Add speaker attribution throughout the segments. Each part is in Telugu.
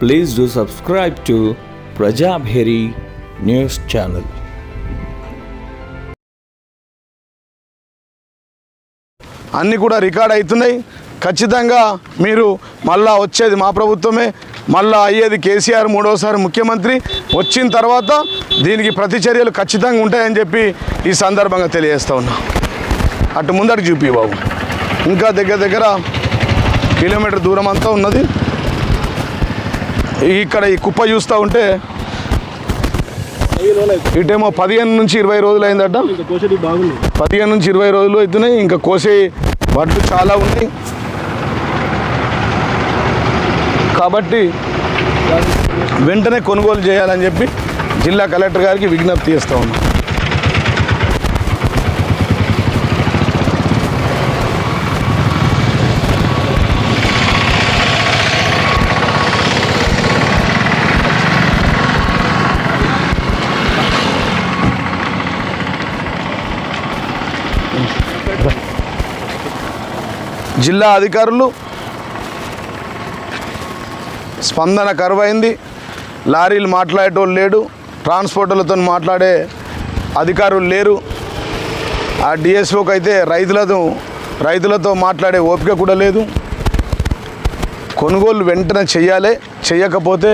Speaker 1: Please do subscribe to Prajabheri news channel.
Speaker 2: అన్నీ కూడా రికార్డ్ అవుతున్నాయి. ఖచ్చితంగా మీరు మళ్ళా వచ్చేది మా ప్రభుత్వమే. మళ్ళా అయ్యేది కేసీఆర్ మూడోసారి ముఖ్యమంత్రి. వచ్చిన తర్వాత దీనికి ప్రతిచర్యలు ఖచ్చితంగా ఉంటాయని చెప్పి ఈ సందర్భంగా తెలియజేస్తా ఉన్నా. అటు ముందటి చూపి బాబు. ఇంకా దగ్గర దగ్గర కిలోమీటర్ దూరం అంతా ఉన్నది. ఇక్కడ ఈ కుప్ప చూస్తూ ఉంటే ఇటేమో పదిహేను నుంచి ఇరవై రోజులు అయిందట. పదిహేను నుంచి ఇరవై రోజులు అవుతున్నాయి. ఇంకా కోసే వడ్లు చాలా ఉన్నాయి. కాబట్టి వెంటనే కొనుగోలు చేయాలని చెప్పి జిల్లా కలెక్టర్ గారికి విజ్ఞప్తి చేస్తూ ఉన్నాం. జిల్లా అధికారులు. స్పందన కరువైంది. లారీలు మాట్లాడేటోళ్ళు లేడు. ట్రాన్స్పోర్టర్లతో మాట్లాడే అధికారులు లేరు. ఆ డిఎస్ఓకి అయితే రైతులతో రైతులతో మాట్లాడే ఓపిక కూడా లేదు. కొనుగోలు వెంటనే చేయాలి చేయకపోతే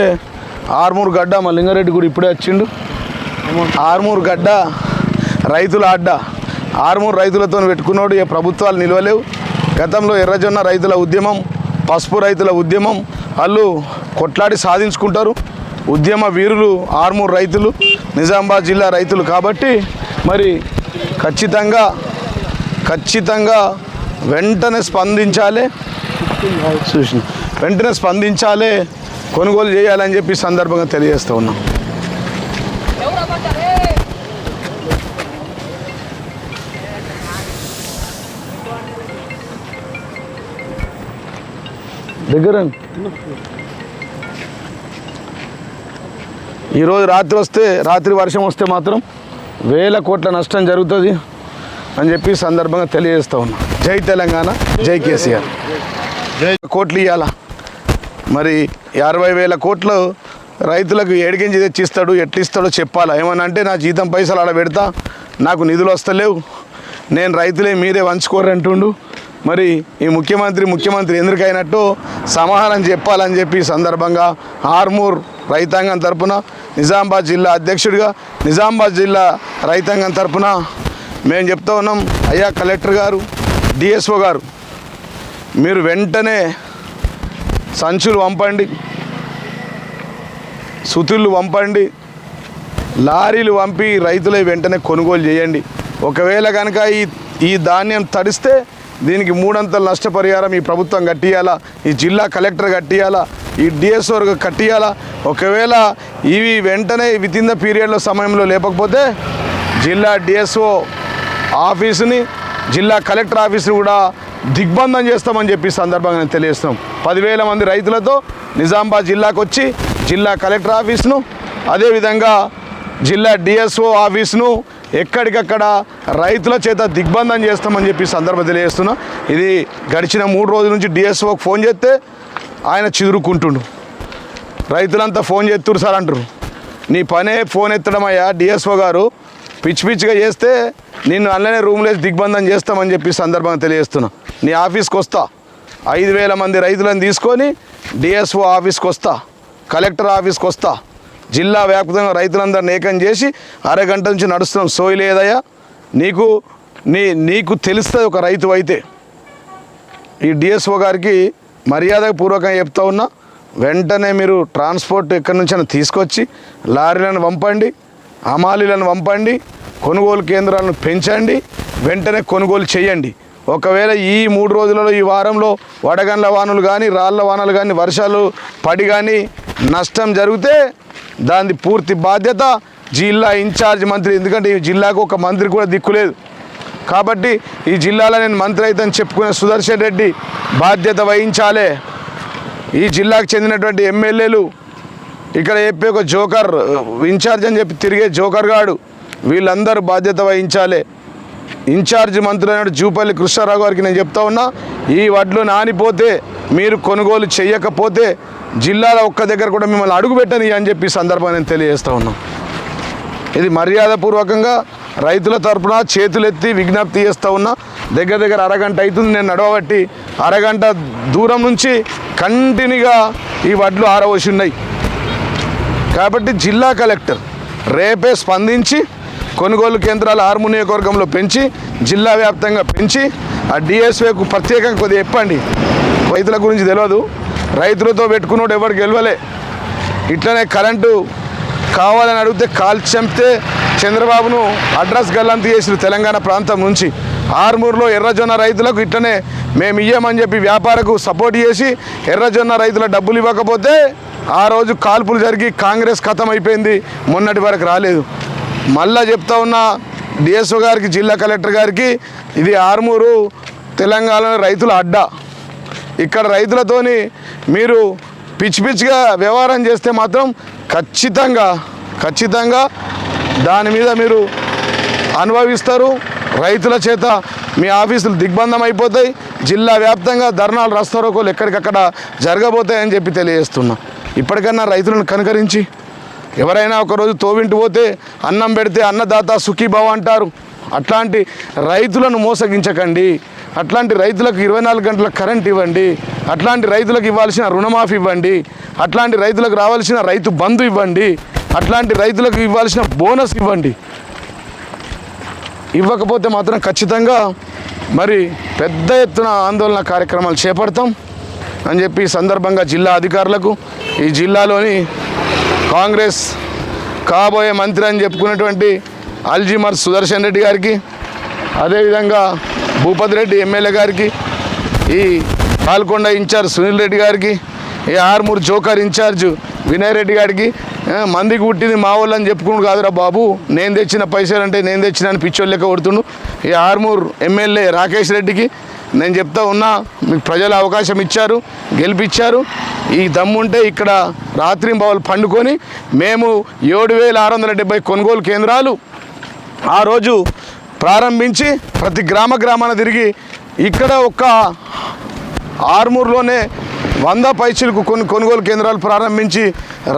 Speaker 2: ఆర్మూర్ గడ్డ మా లింగారెడ్డి కూడా ఇప్పుడే వచ్చిండు. ఆర్మూర్ గడ్డ రైతుల అడ్డ ఆర్మూర్ రైతులతో పెట్టుకున్నాడు ఏ ప్రభుత్వాలు నిలవలేవు. గతంలో ఎర్రజొన్న రైతుల ఉద్యమం పసుపు రైతుల ఉద్యమం వాళ్ళు కొట్లాడి సాధించుకుంటారు. ఉద్యమ వీరులు ఆర్మూర్ రైతులు నిజామాబాద్ జిల్లా రైతులు కాబట్టి మరి ఖచ్చితంగా ఖచ్చితంగా వెంటనే స్పందించాలి. వెంటనే స్పందించాలి కొనుగోలు చేయాలని చెప్పి సందర్భంగా తెలియజేస్తూ ఉన్నాం. దగ్గర ఈరోజు రాత్రి వస్తే రాత్రి వర్షం వస్తే మాత్రం వేల కోట్ల నష్టం జరుగుతుంది అని చెప్పి సందర్భంగా తెలియజేస్తూ ఉన్నా. జై తెలంగాణ జై కేసీఆర్. జై కోట్లు ఇవ్వాల మరి అరవై వేల కోట్లు రైతులకు ఏడిగించి తెచ్చిస్తాడు ఎట్లిస్తాడో చెప్పాలా? ఏమని అంటే నా జీతం పైసలు అలా పెడతా నాకు నిధులు వస్తలేవు. నేను రైతులే మీరే వంచుకోరు అంటుండు. మరి ఈ ముఖ్యమంత్రి ముఖ్యమంత్రి ఎందుకైనట్టు సమాధానం చెప్పాలని చెప్పి సందర్భంగా ఆర్మూర్ రైతాంగం తరపున నిజామాబాద్ జిల్లా అధ్యక్షుడిగా నిజామాబాద్ జిల్లా రైతాంగం తరపున మేము చెప్తా ఉన్నాం అయ్యా కలెక్టర్ గారు డిఎస్ఓ గారు మీరు వెంటనే సంచులు పంపండి సుతుళ్ళు పంపండి లారీలు పంపి రైతులై వెంటనే కొనుగోలు చేయండి. ఒకవేళ కనుక ఈ ఈ ధాన్యం తడిస్తే దీనికి మూడంతల నష్టపరిహారం ఈ ప్రభుత్వం కట్టియాలా? ఈ జిల్లా కలెక్టర్ కట్టియాలా? ఈ డిఎస్ఓ కట్టియాలా? ఒకవేళ ఇవి వెంటనే వితిన్ ద పీరియడ్లో సమయంలో లేకపోతే జిల్లా డిఎస్ఓ ఆఫీసుని జిల్లా కలెక్టర్ ఆఫీసుని కూడా దిగ్బంధం చేస్తామని చెప్పి సందర్భంగా నేను తెలియజేస్తున్నాం. పదివేల మంది రైతులతో నిజామాబాద్ జిల్లాకు వచ్చి జిల్లా కలెక్టర్ ఆఫీస్ను అదేవిధంగా జిల్లా డిఎస్ఓ ఆఫీస్ను ఎక్కడికక్కడ రైతుల చేత దిగ్బంధం చేస్తామని చెప్పి సందర్భం తెలియజేస్తున్నా. ఇది గడిచిన మూడు రోజుల నుంచి డిఎస్ఓకి ఫోన్ చేస్తే ఆయన చిదురుకుంటుండు. రైతులంతా ఫోన్ చేస్తున్నారు సార్ అంటారు నీ పనే ఫోన్ ఎత్తడం అయ్యా డిఎస్ఓ గారు. పిచ్చి పిచ్చిగా చేస్తే నిన్ను అల్లనే రూమ్లేసి దిగ్బంధం చేస్తామని చెప్పి సందర్భంగా తెలియజేస్తున్నా. నీ ఆఫీస్కి వస్తా. ఐదు వేల మంది రైతులను తీసుకొని డిఎస్ఓ ఆఫీస్కి వస్తా. కలెక్టర్ ఆఫీస్కి వస్తా. జిల్లా వ్యాప్తంగా రైతులందరిని ఏకం చేసి అరగంట నుంచి నడుస్తున్నాం. సోయలేదయ్యా నీకు నీ నీకు తెలుస్తుంది ఒక రైతు అయితే. ఈ డిఎస్ఓ గారికి మర్యాద పూర్వకంగా చెప్తా ఉన్నా వెంటనే మీరు ట్రాన్స్పోర్ట్ ఎక్కడి నుంచైనా తీసుకొచ్చి లారీలను పంపండి హమాలీలను పంపండి కొనుగోలు కేంద్రాలను పెంచండి వెంటనే కొనుగోలు చేయండి. ఒకవేళ ఈ మూడు రోజులలో ఈ వారంలో వడగండ్ల వానలు కానీ రాళ్ళ వానలు కానీ వర్షాలు పడి కానీ నష్టం జరిగితే దాని పూర్తి బాధ్యత జిల్లా ఇన్ఛార్జ్ మంత్రి. ఎందుకంటే ఈ జిల్లాకు ఒక మంత్రి కూడా దిక్కులేదు కాబట్టి ఈ జిల్లాలో నేను మంత్రి అయితే చెప్పుకునే సుదర్శన్ రెడ్డి బాధ్యత వహించాలే. ఈ జిల్లాకు చెందినటువంటి ఎమ్మెల్యేలు ఇక్కడ చెప్పే ఒక జోకర్ ఇన్ఛార్జ్ అని చెప్పి తిరిగే జోకర్ గాడు వీళ్ళందరూ బాధ్యత వహించాలి. ఇన్ఛార్జ్ మంత్రి అయిన జూపల్లి కృష్ణారావు గారికి నేను చెప్తా ఉన్నా ఈ వడ్లు నానిపోతే మీరు కొనుగోలు చేయకపోతే జిల్లాలో ఒక్క దగ్గర కూడా మిమ్మల్ని అడుగుపెట్టని అని చెప్పి సందర్భాన్ని నేను తెలియజేస్తా ఉన్నాను ఇది మర్యాదపూర్వకంగా రైతుల తరఫున చేతులెత్తి విజ్ఞప్తి చేస్తూ ఉన్నా. దగ్గర దగ్గర అరగంట అవుతుంది నేను నడవబట్టి అరగంట దూరం నుంచి కంటిన్యూగా ఈ వడ్లు ఆరవసి ఉన్నాయి. కాబట్టి జిల్లా కలెక్టర్ రేపే స్పందించి కొనుగోలు కేంద్రాలు ఆర్ము నియోజకవర్గంలో పెంచి జిల్లా వ్యాప్తంగా పెంచి ఆ డిఎస్వేకు ప్రత్యేకంగా కొద్దిగా చెప్పండి. రైతుల గురించి తెలియదు రైతులతో పెట్టుకున్నోడు ఎవరు గెలవలే. ఇట్లనే కరెంటు కావాలని అడిగితే కాల్ చంపితే చంద్రబాబును అడ్రస్ గల్లంతి చేసిన తెలంగాణ ప్రాంతం నుంచి. ఆర్మూర్లో ఎర్రజొన్న రైతులకు ఇట్లనే మేము ఇయ్యమని చెప్పి వ్యాపారకు సపోర్ట్ చేసి ఎర్రజొన్న రైతుల డబ్బులు ఇవ్వకపోతే ఆ రోజు కాల్పులు జరిగి కాంగ్రెస్ ఖతం అయిపోయింది. మొన్నటి వరకు రాలేదు. మళ్ళా చెప్తా ఉన్న డిఎస్ఓ గారికి జిల్లా కలెక్టర్ గారికి ఇది ఆర్మూరు తెలంగాణ రైతుల అడ్డా. ఇక్కడ రైతులతోని మీరు పిచ్చి పిచ్చిగా వ్యవహారం చేస్తే మాత్రం ఖచ్చితంగా ఖచ్చితంగా దాని మీద మీరు అనుభవిస్తారు. రైతుల చేత మీ ఆఫీసులు దిగ్బంధం అయిపోతాయి. జిల్లా వ్యాప్తంగా ధర్నాలు రస్తారోకోలు ఎక్కడికక్కడ జరగబోతాయని చెప్పి తెలియజేస్తున్నా. ఇప్పటికన్నా రైతులను కనుకరించి ఎవరైనా ఒకరోజు తోవింటి పోతే అన్నం పెడితే అన్నదాత సుఖీభావ అంటారు. అట్లాంటి రైతులను మోసగించకండి. అట్లాంటి రైతులకు ఇరవై నాలుగు గంటల కరెంట్ ఇవ్వండి. అట్లాంటి రైతులకు ఇవ్వాల్సిన రుణమాఫీ ఇవ్వండి. అట్లాంటి రైతులకు రావాల్సిన రైతు బంధు ఇవ్వండి. అట్లాంటి రైతులకు ఇవ్వాల్సిన బోనస్ ఇవ్వండి. ఇవ్వకపోతే మాత్రం ఖచ్చితంగా మరి పెద్ద ఎత్తున ఆందోళన కార్యక్రమాలు చేపడతాం అని చెప్పి ఈ సందర్భంగా జిల్లా అధికారులకు ఈ జిల్లాలోని కాంగ్రెస్ కాబోయే మంత్రి అని చెప్పుకున్నటువంటి అల్జీమర్ సుదర్శన్ రెడ్డి గారికి అదేవిధంగా భూపతి రెడ్డి ఎమ్మెల్యే గారికి ఈ పాల్కొండ ఇన్ఛార్జ్ సునీల్ రెడ్డి గారికి ఈ ఆర్మూర్ జోకర్ ఇన్ఛార్జ్ వినయ్ రెడ్డి గారికి మందికి పుట్టింది మా వాళ్ళు అని చెప్పుకుని కాదురా బాబు. నేను తెచ్చిన పైసలు అంటే నేను తెచ్చిన అని పిచ్చోళ్ళు లెక్క కొడుతుండు. ఈ ఆర్మూర్ ఎమ్మెల్యే రాకేష్ రెడ్డికి నేను చెప్తా ఉన్నా మీకు ప్రజలు అవకాశం ఇచ్చారు గెలిపించారు ఈ దమ్ముంటే ఇక్కడ రాత్రి బావులు పండుకొని మేము ఏడు వేల ఆరు వందల డెబ్బై కొనుగోలు కేంద్రాలు ఆ రోజు ప్రారంభించి ప్రతి గ్రామ గ్రామాన తిరిగి ఇక్కడ ఒక ఆర్మూర్లోనే వంద పైసలకు కొన్ని కొనుగోలు కేంద్రాలు ప్రారంభించి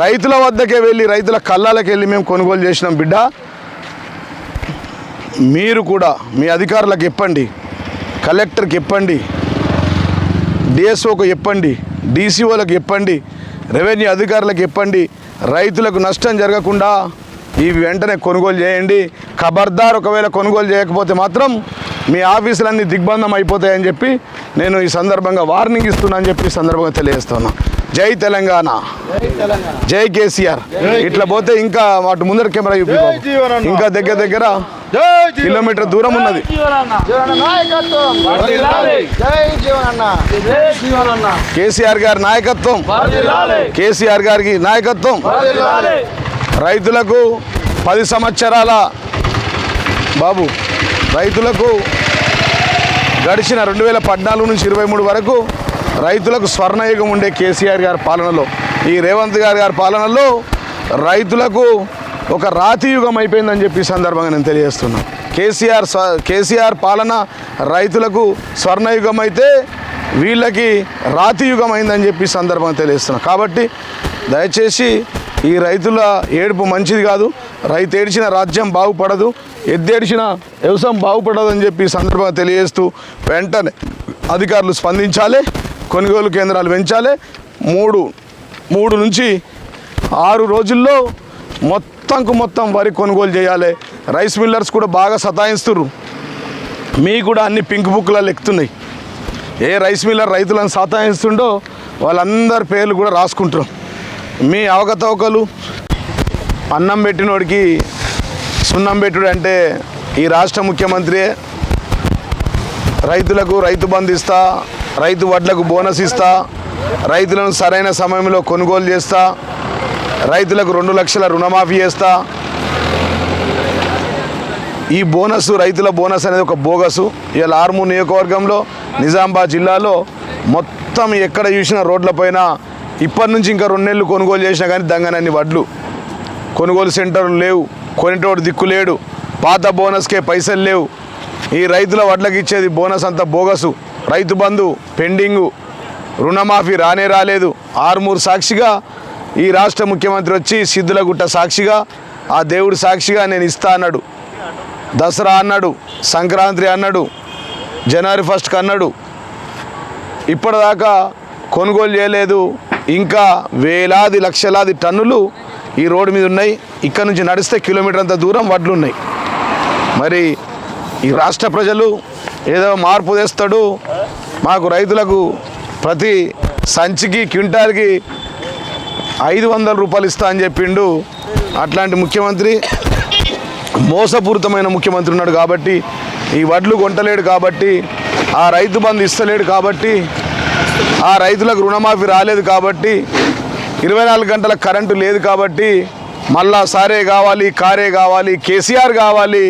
Speaker 2: రైతుల వద్దకే వెళ్ళి రైతుల కళ్ళాలకు వెళ్ళి మేము కొనుగోలు చేసినాం బిడ్డ. మీరు కూడా మీ అధికారులకు చెప్పండి. కలెక్టర్కి చెప్పండి డిఎస్ఓకు చెప్పండి డీసీఓలకు చెప్పండి రెవెన్యూ అధికారులకు చెప్పండి రైతులకు నష్టం జరగకుండా ఇవి వెంటనే కొనుగోలు చేయండి. ఖబర్దార్ ఒకవేళ కొనుగోలు చేయకపోతే మాత్రం మీ ఆఫీసులన్నీ దిగ్బంధం అయిపోతాయని చెప్పి నేను ఈ సందర్భంగా వార్నింగ్ ఇస్తున్నా అని చెప్పి ఈ సందర్భంగా తెలియజేస్తున్నాను జై తెలంగాణ. జై కేసీఆర్. ఇట్లా పోతే ఇంకా వాటి ముందర కెమెరా చూపి. ఇంకా దగ్గర దగ్గర కిలోమీటర్ దూరం ఉన్నది. కేసీఆర్ గారి నాయకత్వం. కేసీఆర్ గారికి నాయకత్వం. రైతులకు పది సంవత్సరాల బాబు రైతులకు గడిచిన రెండు వేల పద్నాలుగు నుంచి ఇరవై మూడు వరకు రైతులకు స్వర్ణయుగం ఉండే కేసీఆర్ గారి పాలనలో ఈ రేవంత్ గారి గారి పాలనలో రైతులకు ఒక రాతి యుగం అయిపోయిందని చెప్పి సందర్భంగా నేను తెలియజేస్తున్నాను కేసీఆర్ కేసీఆర్ పాలన రైతులకు స్వర్ణయుగం అయితే వీళ్ళకి రాతి యుగం అయిందని చెప్పి సందర్భంగా తెలియజేస్తున్నాను కాబట్టి దయచేసి ఈ రైతుల ఏడుపు మంచిది కాదు. రైతు ఏడిచిన రాజ్యం బాగుపడదు. ఎద్దేడిచిన వ్యవసాయం బాగుపడదు అని చెప్పి సందర్భంగా తెలియజేస్తూ వెంటనే అధికారులు స్పందించాలి. కొనుగోలు కేంద్రాలు పెంచాలి. మూడు మూడు నుంచి ఆరు రోజుల్లో మొత్తంకు మొత్తం వరి కొనుగోలు చేయాలి. రైస్ మిల్లర్స్ కూడా బాగా సతాయిస్తున్నారు మీ కూడా అన్ని పింక్ బుక్లలో ఎక్కుతున్నాయి ఏ రైస్ మిల్లర్ రైతులను సతాయిస్తుండో వాళ్ళందరి పేర్లు కూడా రాసుకుంటారు మీ అవకతవకలు అన్నం పెట్టినోడికి సున్నం పెట్టుడు అంటే ఈ రాష్ట్ర ముఖ్యమంత్రి రైతులకు రైతు బంధిస్తా రైతు వడ్లకు బోనస్ ఇస్తా రైతులను సరైన సమయంలో కొనుగోలు చేస్తా రైతులకు రెండు లక్షల రుణమాఫీ చేస్తా. ఈ బోనస్ రైతుల బోనస్ అనేది ఒక బోగసు. ఇలా ఆర్మూర్ నియోజకవర్గంలో నిజామాబాద్ జిల్లాలో మొత్తం ఎక్కడ చూసినా రోడ్లపైన ఇప్పటి నుంచి ఇంకా రెండు నెలలు కొనుగోలు చేసినా కానీ దంగనన్ని వడ్లు. కొనుగోలు సెంటర్లు లేవు కొనేటోడు దిక్కు లేడు పాత బోనస్కే పైసలు లేవు. ఈ రైతుల వడ్లకి ఇచ్చేది బోనస్ అంతా బోగసు. రైతు బంధు పెండింగు రుణమాఫీ రానే రాలేదు. ఆరుమూరు సాక్షిగా ఈ రాష్ట్ర ముఖ్యమంత్రి వచ్చి సిద్ధులగుట్ట సాక్షిగా ఆ దేవుడు సాక్షిగా నేను ఇస్తా అన్నాడు. దసరా అన్నాడు సంక్రాంతి అన్నాడు జనవరి ఫస్ట్కి అన్నాడు. ఇప్పటిదాకా కొనుగోలు చేయలేదు. ఇంకా వేలాది లక్షలాది టన్నులు ఈ రోడ్డు మీద ఉన్నాయి. ఇక్కడ నుంచి నడిస్తే కిలోమీటర్ అంత దూరం వడ్లు ఉన్నాయి. మరి ఈ రాష్ట్ర ప్రజలు ఏదో మార్పు తెస్తాడు మాకు రైతులకు ప్రతి సంచికి క్వింటాల్కి ఐదు వందల రూపాయలు ఇస్తా అని చెప్పిండు అట్లాంటి ముఖ్యమంత్రి. మోసపూరితమైన ముఖ్యమంత్రి ఉన్నాడు కాబట్టి ఈ వడ్లు కొంటలేడు కాబట్టి ఆ రైతు బంధు ఇస్తలేడు కాబట్టి ఆ రైతులకు రుణమాఫీ రాలేదు కాబట్టి ఇరవై నాలుగు గంటల కరెంటు లేదు కాబట్టి మళ్ళా సారే కావాలి కారే కావాలి కేసీఆర్ కావాలి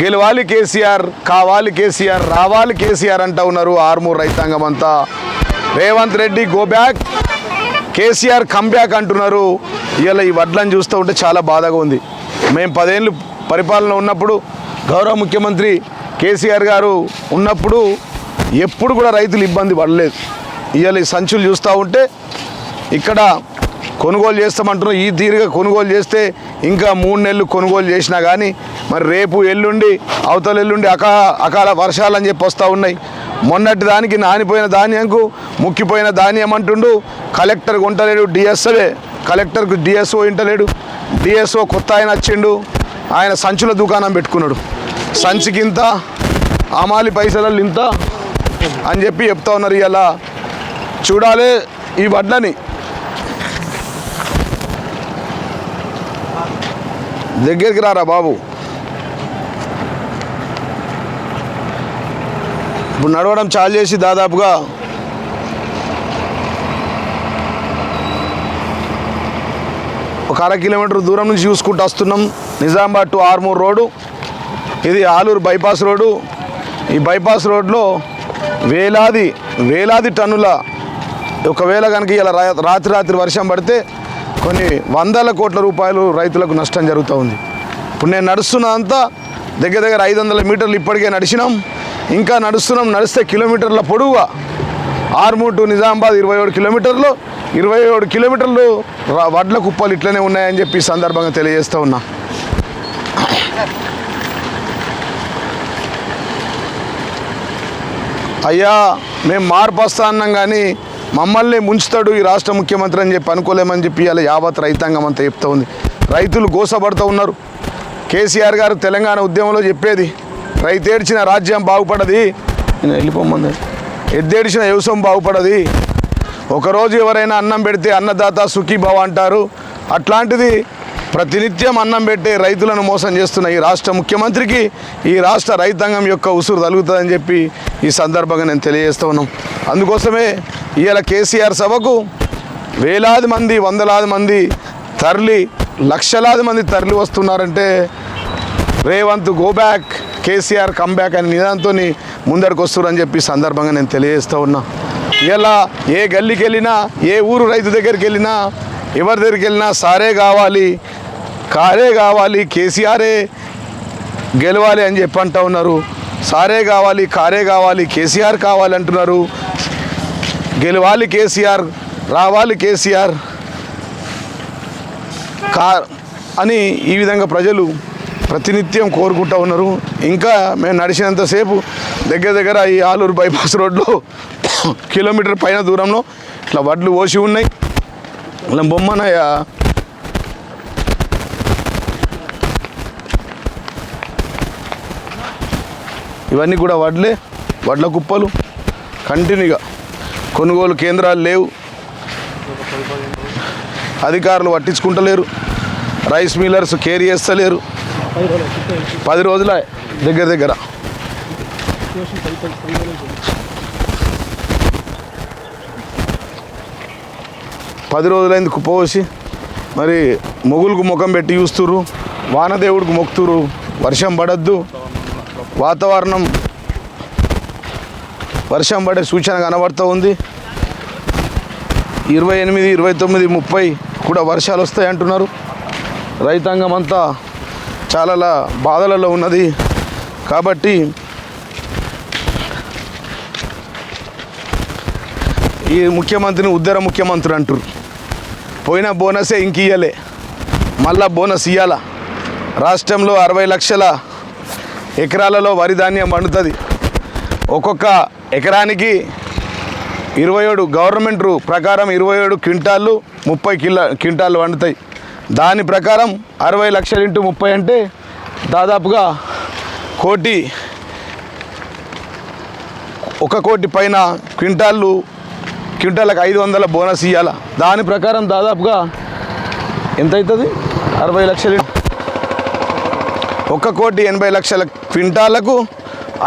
Speaker 2: గెలవాలి కేసీఆర్ కావాలి కేసీఆర్ రావాలి కేసీఆర్ అంటూ ఉన్నారు ఆర్మూర్ రైతాంగం అంతా. Revanth Reddy go back KCR comeback అంటున్నారు. ఇలా ఈ వడ్లను చూస్తూ ఉంటే చాలా బాధగా ఉంది. మేము పదేళ్ళు పరిపాలన ఉన్నప్పుడు గౌరవ ముఖ్యమంత్రి కేసీఆర్ గారు ఉన్నప్పుడు ఎప్పుడు కూడా రైతులు ఇబ్బంది పడలేదు. ఇవాళ ఈ సంచులు చూస్తూ ఉంటే ఇక్కడ కొనుగోలు చేస్తామంటున్నాం. ఈ తీరుగా కొనుగోలు చేస్తే ఇంకా మూడు నెలలు కొనుగోలు చేసినా కానీ మరి రేపు ఎల్లుండి అవతల ఎల్లుండి అకా అకాల వర్షాలు అని చెప్పి వస్తూ ఉన్నాయి. మొన్నటి దానికి నానిపోయిన ధాన్యంకు ముక్కిపోయిన ధాన్యం అంటుండు. కలెక్టర్ కొంటలేడు డిఎస్ఓవే కలెక్టర్కు డిఎస్ఓ ఇంటలేడు. డిఎస్ఓ కొత్త ఆయన వచ్చిండు. ఆయన సంచుల దుకాణం పెట్టుకున్నాడు. సంచికి ఇంత అమాలి పైసలు ఇంత అని చెప్పి చెప్తా ఉన్నారు ఇలా చూడాలి ఈ వడ్లని. దగ్గరికి రారా బాబు? ఇప్పుడు నడవడం చాలు చేసి దాదాపుగా ఒక అర కిలోమీటర్ దూరం నుంచి చూసుకుంటూ వస్తున్నాం. Nizamabad to Armoor road. ఇది ఆలూరు బైపాస్ రోడ్డు. ఈ బైపాస్ రోడ్లో వేలాది వేలాది టన్నుల ఒకవేళ కనుక ఇలా రాత్రి రాత్రి వర్షం పడితే కొన్ని వందల కోట్ల రూపాయలు రైతులకు నష్టం జరుగుతూ ఉంది. ఇప్పుడు నేను నడుస్తున్న అంతా దగ్గర దగ్గర ఐదు వందల మీటర్లు ఇప్పటికే నడిచినాం. ఇంకా నడుస్తున్నాం నడిస్తే కిలోమీటర్ల పొడవుగా. ఆర్మూర్ టు నిజామాబాద్ ఇరవై ఏడు కిలోమీటర్లు ఇరవై ఏడు కిలోమీటర్లు వడ్ల కుప్పలు ఇట్లనే ఉన్నాయని చెప్పి సందర్భంగా తెలియజేస్తూ ఉన్నా. అయ్యా మేము మార్పు వస్తా అన్నాం కానీ మమ్మల్ని ముంచుతాడు ఈ రాష్ట్ర ముఖ్యమంత్రి అని చెప్పి అనుకోలేమని చెప్పి ఇలా యావత్ రైతాంగం అంతా చెప్తూ ఉంది. రైతులు గోసపడుతూ ఉన్నారు. కేసీఆర్ గారు తెలంగాణ ఉద్యమంలో చెప్పేది రైతేడ్చిన రాజ్యం బాగుపడది. నేను వెళ్ళిపోమంది. ఎద్దేడిచిన వ్యవసాయం బాగుపడది. ఒకరోజు ఎవరైనా అన్నం పెడితే అన్నదాత సుఖీభవ అంటారు. అట్లాంటిది ప్రతినిత్యం అన్నం పెట్టే రైతులను మోసం చేస్తున్న ఈ రాష్ట్ర ముఖ్యమంత్రికి ఈ రాష్ట్ర రైతాంగం యొక్క ఉసురు తగులుతుందని చెప్పి ఈ సందర్భంగా నేను తెలియజేస్తూ ఉన్నాం. అందుకోసమే ఇవాళ కేసీఆర్ సభకు వేలాది మంది వందలాది మంది తరలి లక్షలాది మంది తరలి వస్తున్నారంటే రేవంత్ గోబ్యాక్ కేసీఆర్ కమ్బ్యాక్ అనే నిదాంతో ముందరికి వస్తున్నారని చెప్పి సందర్భంగా నేను తెలియజేస్తూ ఉన్నా. ఇలా ఏ గల్లీకి వెళ్ళినా ఏ ఊరు రైతు దగ్గరికి వెళ్ళినా ఎవరి దగ్గరికి వెళ్ళినా సారే కావాలి. కారే కావాలి కేసీఆరే గెలవాలి అని చెప్పి అంటూ ఉన్నారు. సారే కావాలి కారే కావాలి కేసీఆర్ కావాలి అంటున్నారు గెలవాలి కేసీఆర్ రావాలి కేసీఆర్. కా అని ఈ విధంగా ప్రజలు ప్రతినిత్యం కోరుకుంటూ ఉన్నారు. ఇంకా మేము నడిచినంతసేపు దగ్గర దగ్గర ఈ ఆలూరు బైపాస్ రోడ్లో కిలోమీటర్ పైన దూరంలో ఇట్లా వడ్లు పోసి ఉన్నాయి. ఇలా బొమ్మనయ్య ఇవన్నీ కూడా వడ్లే వడ్ల కుప్పలు. కంటిన్యూగా కొనుగోలు కేంద్రాలు లేవు. అధికారులు పట్టించుకుంటలేరు. రైస్ మిల్లర్స్ కేర్ చేస్తలేరు. పది రోజుల దగ్గర దగ్గర. పది రోజులైంది కుప్పపోసి మరి మొగులకు ముఖం పెట్టి చూస్తురు వానదేవుడికి మొక్కుతురు వర్షం పడద్దు. వాతావరణం వర్షం పడే సూచన కనబడుతూ ఉంది. ఇరవై ఎనిమిది ఇరవై తొమ్మిది ముప్పై కూడా వర్షాలు వస్తాయి అంటున్నారు. రైతాంగం అంతా చాలా బాధలలో ఉన్నది. కాబట్టి ఈ ముఖ్యమంత్రిని ఉద్దర ముఖ్యమంత్రి అంటారు పోయిన బోనసే ఇంక ఇయ్యలే. మళ్ళా బోనస్ ఇయ్యాల? రాష్ట్రంలో అరవై లక్షల ఎకరాలలో వరి ధాన్యం పండుతుంది. ఒక్కొక్క ఎకరానికి ఇరవై ఏడు గవర్నమెంట్ ప్రకారం ఇరవై ఏడు క్వింటాళ్ళు ముప్పై కిలో క్వింటాళ్ళు వండుతాయి దాని ప్రకారం అరవై లక్షలు ఇంటూ ముప్పై అంటే దాదాపుగా కోటి ఒక కోటి పైన క్వింటాళ్ళు క్వింటాలకు ఐదు వందల బోనస్ ఇవ్వాల దాని ప్రకారం దాదాపుగా ఎంత అవుతుంది అరవై లక్షలు ఒక కోటి ఎనభై లక్షల క్వింటాలకు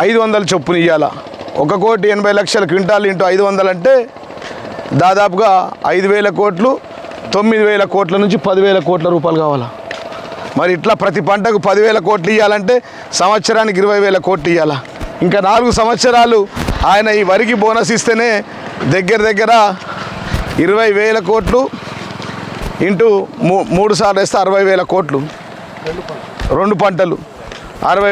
Speaker 2: ఐదు వందల చొప్పున ఇవ్వాల ఒక కోటి ఎనభై లక్షల క్వింటాల్ ఇంటూ ఐదు వందలు అంటే దాదాపుగా ఐదు వేల కోట్లు తొమ్మిది వేల కోట్ల నుంచి పదివేల కోట్ల రూపాయలు కావాలా. మరి ఇట్లా ప్రతి పంటకు పదివేల కోట్లు ఇవ్వాలంటే సంవత్సరానికి ఇరవై వేల కోట్లు ఇవ్వాలా ఇంకా నాలుగు సంవత్సరాలు ఆయన ఈ వరికి బోనస్ ఇస్తేనే దగ్గర దగ్గర ఇరవై వేల కోట్లు ఇంటూ మూ మూడు సార్లు వేస్తే అరవై వేల కోట్లు. రెండు పంటలు. అరవై